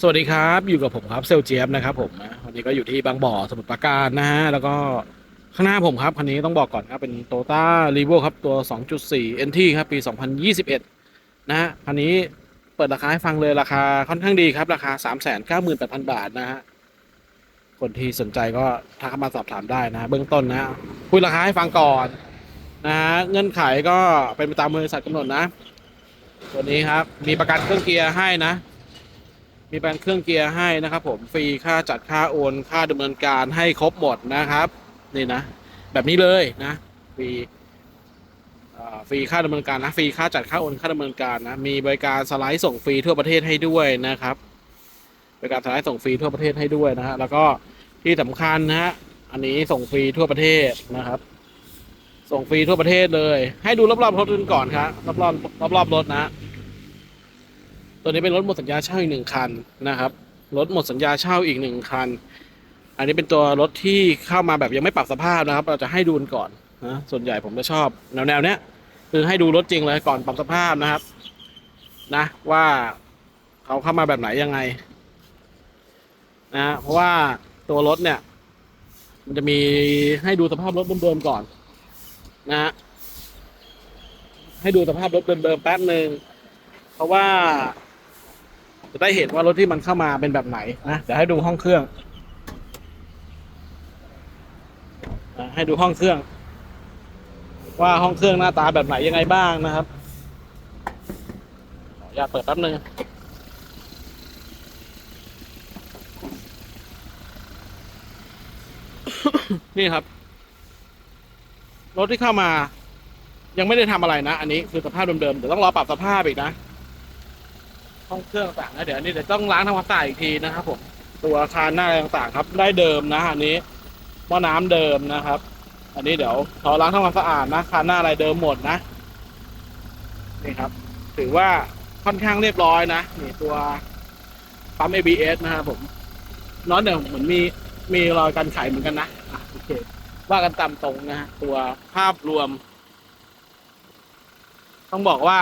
สวัสดีครับอยู่กับผมครับเซลเจียบนะครับผมวันนี้ก็อยู่ที่บางบ่อสมุทรปราการนะฮะแล้วก็ข้างหน้าผมครับคันนี้ต้องบอกก่อนครับเป็นโตต้ารีโวครับตัว 2.4 NT ครับปี 2021 นะฮะคันนี้เปิดราคาให้ฟังเลยราคาค่อนข้างดีครับ ราคา 398,000 บาทนะฮะคนที่สนใจก็ทักมาสอบถามได้นะเบื้องต้นนะฮะคุยราคาให้ฟังก่อนนะฮะเงื่อนไขก็เป็นไปตามบริษัทกำหนดนะ ตัวนี้ครับมีประกันเครื่องเกียร์ให้นะ มีประกันเครื่องเกียร์ให้นะครับ ผมฟรีค่าจัดค่าโอน ค่าดำเนินการให้ครบหมดนะครับนี่นะแบบนี้เลยนะฟรีฟรีค่าดำเนินการนะฟรีค่าจัดค่าโอนค่าดำเนินการนะมีบริการสไลด์ส่งฟรีทั่วประเทศให้ด้วยนะครับบริการสไลด์ส่งฟรีทั่วประเทศให้ด้วยนะฮะแล้วก็ที่สำคัญนะฮะอันนี้ส่งฟรีทั่วประเทศนะครับ ส่งฟรีทั่วประเทศเลย ให้ดูรอบๆรถกันก่อนครับรอบๆรอบๆรถนะ ตัวนี้เป็นรถหมดสัญญาเช่าอีกหนึ่งคันนะครับ รถหมดสัญญาเช่าอีกหนึ่งคัน อันนี้เป็นตัวรถที่เข้ามาแบบยังไม่ปรับสภาพนะครับ เราจะให้ดูก่อนนะส่วนใหญ่ผมจะชอบแนวแนวๆเนี้ยคือให้ดูรถจริงเลยก่อนปรับสภาพนะครับ นะ ว่าเขาเข้ามาแบบไหนยังไง นะ เพราะว่าตัวรถเนี่ย มันจะมีให้ดูสภาพรถเดิมๆก่อน นะฮะให้ดูสภาพรถเดิมๆแป๊บหนึ่งเพราะว่า จะได้เห็นว่ารถที่มันเข้ามาเป็นแบบไหนนะเดี๋ยวให้ดูห้องเครื่องให้ดูห้องเครื่อง ว่าห้องเครื่องหน้าตาแบบไหนยังไงบ้างนะครับออนุญาตเปิดแป๊บนึงนี่ครับ รถที่เข้ามา ยังไม่ได้ทำอะไรนะ อันนี้คือสภาพเดิมๆเดี๋ยวต้องรอปรับสภาพอีกนะ ห้องเครื่องต่างนะเดี๋ยวอันนี้เดี๋ยวต้องล้างทำความสะอาดอีกทีนะครับผมตัวอาคารหน้าอะไรต่างๆ ครับ ได้เดิมนะอันนี้หม้อน้ำเดิมนะครับ อันนี้เดี๋ยวเขาล้างทำความสะอาดนะคานหน้าอะไรเดิมหมดนะนี่ครับ ถือว่าค่อนข้างเรียบร้อยนะนี่ตัวปั๊ม ABS นะครับผมน็อตเนี่ยเหมือนมีมีรอยการไขเหมือนกันนะอะโอเค ว่ากันตามตรงนะฮะตัวภาพรวม ต้องบอกว่า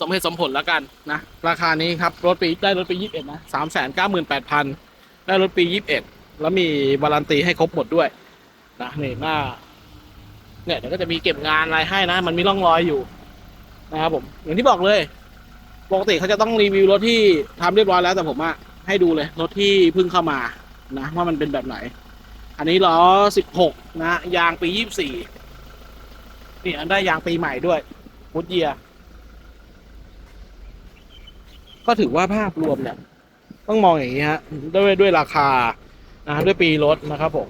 สมเหตุสมผลแล้วกันนะราคานี้ครับรถปีได้รถปียี่สิบเอ็ดนะสามแสนเก้าหมื่นแปดพันได้รถปียี่สิบเอ็ดแล้วมีวารันตีให้ครบหมดด้วยนะนี่หน้าเนี่ยเดี๋ยวก็จะมีเก็บงานอะไรให้นะ มันมีร่องรอยอยู่นะครับผม อย่างที่บอกเลย ปกติเขาจะต้องรีวิวรถที่ทำเรียบร้อยแล้วแต่ผมอะให้ดูเลยรถที่เพิ่งเข้ามานะว่ามันเป็นแบบไหน อันนี้ล้อสิบหกนะ ยางปียี่สิบสี่นี่อันได้ยางปีใหม่ด้วยพุทเยีย ก็ถือว่าภาพรวมเนี่ยต้องมองอย่างนี้ฮะด้วยด้วยราคานะด้วยปีรถนะครับผม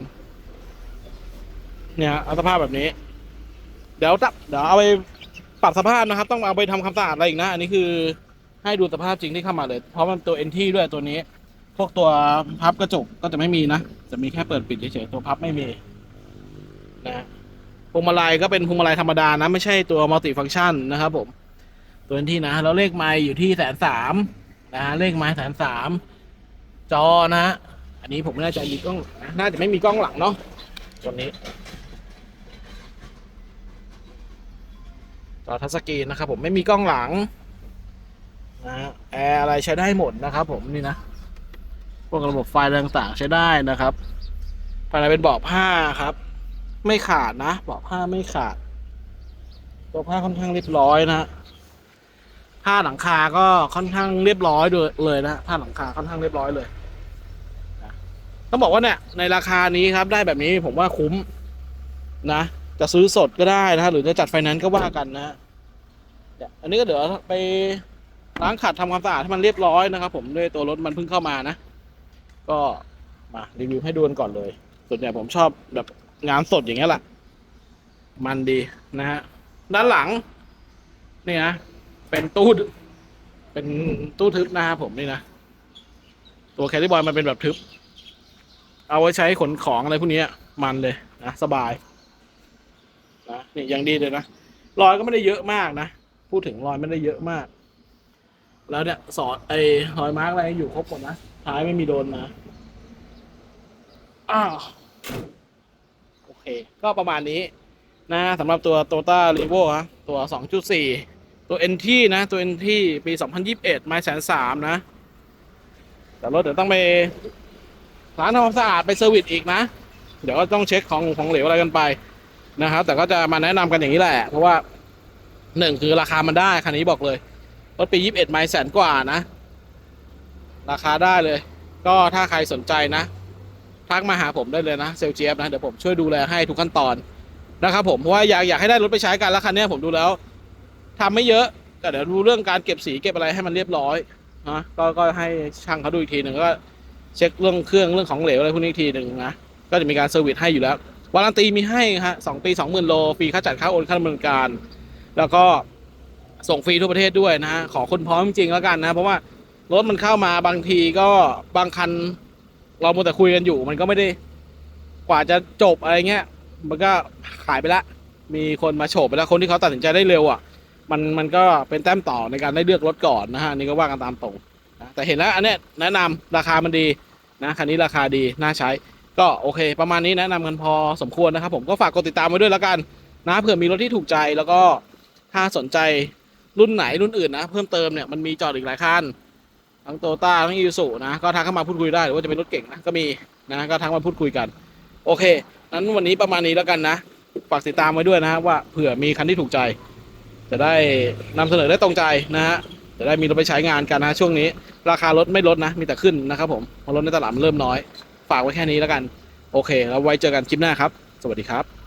เนี่ยเอาสภาพแบบนี้ เดี๋ยวจะเดี๋ยวเอาไปปรับสภาพนะครับ ต้องเอาไปทำความสะอาดอะไรอีกนะ อันนี้คือให้ดูสภาพจริงที่เข้ามาเลย เพราะมันตัวเอ็นที่ด้วยตัวนี้ พวกตัวพับกระจกก็จะไม่มีนะ จะมีแค่เปิดปิดเฉยๆตัวพับไม่มีนะพวงมาลัยก็เป็นพวงมาลัยธรรมดานะ ไม่ใช่ตัวมัลติฟังก์ชันนะครับผม ตัวนี้นะแล้วเลขไม้อยู่ที่แสนสามนะฮะเลขไม้แสนสามจอนะฮะอันนี้ผมไม่แน่ใจมีกล้องนะน่าจะไม่มีกล้องหลังเนาะตัวนี้จอทัชสกรีนนะครับผมไม่มีกล้องหลังนะฮะแอร์อะไรใช้ได้หมดนะครับผมนี่นะพวกระบบไฟต่างๆใช้ได้นะครับภายในเป็นเบาะผ้าครับ ไม่ขาดนะเบาะผ้าไม่ขาด ตัวผ้าค่อนข้างเรียบร้อยนะ ผ้าหลังคาก็ค่อนข้างเรียบร้อยด้วยเลยนะผ้าหลังคาค่อนข้างเรียบร้อยเลยต้องบอกว่าเนี่ยในราคานี้ครับได้แบบนี้ผมว่าคุ้มนะ จะซื้อสดก็ได้นะหรือจะจัดไฟนนซ์ก็ว่ากันนะเนี่ยอันนี้ก็เดี๋ยวไปล้างขัดทำความสะอาดให้มันเรียบร้อยนะครับ ผมด้วยตัวรถมันเพิ่งเข้ามานะ ก็มารีวิวให้ดูกันก่อนเลยส่วนใหญ่ผมชอบแบบงานสดอย่างเงี้ยแหละมันดีนะฮะด้านหลังนี่นะ เป็นตู้ เป็นตู้ทึบนะครับผมนี่นะ ตัวแคดดี้บอยมันเป็นแบบทึบ เอาไว้ใช้ขนของอะไรพวกนี้มันเลยนะสบายนะนี่ยังดีเลยนะรอยก็ไม่ได้เยอะมากนะ พูดถึงรอยไม่ได้เยอะมาก แล้วเนี่ยสอดไอ้รอยมาร์กอะไรอยู่ครบหมดนะท้ายไม่มีโดนนะอ้าวโอเค ก็ประมาณนี้นะสำหรับตัว t o ต้ารีโวฮะตัว 2.4 ตัว NT นะ ตัว NT ปี 2021ไม้แสนสามนะ แต่รถเดี๋ยวต้องไปร้านทำความสะอาดไปเซอร์วิสอีกนะ เดี๋ยวก็ต้องเช็คของของเหลวอะไรกันไปนะครับ แต่ก็จะมาแนะนำกันอย่างนี้แหละ เพราะว่าหนึ่งคือราคามันได้คันนี้บอกเลยรถปียี่สิบเอ็ดไมล์แสนกว่านะ ราคาได้เลย ก็ถ้าใครสนใจนะทักมาหาผมได้เลยนะเซลเจียบนะ เดี๋ยวผมช่วยดูแลให้ทุกขั้นตอนนะครับผมเพราะว่าอยากอยากให้ได้รถไปใช้กันแล้วคันเนี้ยผมดูแล้ว ทำไม่เยอะ แต่เดี๋ยวดูเรื่องการเก็บสีเก็บอะไรให้มันเรียบร้อยนะก็ก็ให้ช่างเขาดูอีกทีหนึ่งก็เช็คเรื่องเครื่องเรื่องของเหลวอะไรพวกนี้อีกทีหนึ่งนะก็จะมีการเซอร์วิสให้อยู่แล้ววารันตีมีให้ฮะสองปีสองหมื่นโลฟรีค่าจัดค่าโอนค่าดำเนินการ แล้วก็ส่งฟรีทั่วประเทศด้วยนะฮะขอคนพร้อมจริงๆแล้วกันนะเพราะว่ารถมันเข้ามาบางทีก็บางคัน เราโมวแต่คุยกันอยู่ มันก็ไม่ได้กว่าจะจบอะไรเงี้ย มันก็ขายไปละ มีคนมาโฉบไปแล้วคนที่เขาตัดสินใจได้เร็วอะ มันมันก็เป็นแต้มต่อในการได้เลือกรถก่อนนะฮะนี่ก็ว่ากันตามตรงนะแต่เห็นแล้วอันเนี้ยแนะนำราคามันดีนะคันนี้ราคาดีน่าใช้ ก็โอเค ประมาณนี้แนะนำกันพอสมควรนะครับ ผมก็ฝากกดติดตามไว้ด้วยแล้วกันนะเผื่อมีรถที่ถูกใจแล้วก็ถ้าสนใจรุ่นไหนรุ่นอื่นนะ เพิ่มเติมเนี่ยมันมีจอดอีกหลายคันทั้งโตต้าทั้งยูสุนะก็ทักเข้ามาพูดคุยได้หรือว่าจะเป็นรถเก่งนะก็มีนะก็ทักมาพูดคุยกัน โอเคนั้นวันนี้ประมาณนี้แล้วกันนะ ฝากติดตามไว้ด้วยนะฮะว่าเผื่อมีคันที่ถูกใจ จะได้นำเสนอได้ตรงใจนะฮะจะได้มีรถไปใช้งานกันนะช่วงนี้ ราคารถไม่ลดนะ มีแต่ขึ้นนะครับผมราะรถในตลาดมันเริ่มน้อย ฝากไว้แค่นี้แล้วกัน โอเค แล้วไว้เจอกันคลิปหน้าครับ สวัสดีครับ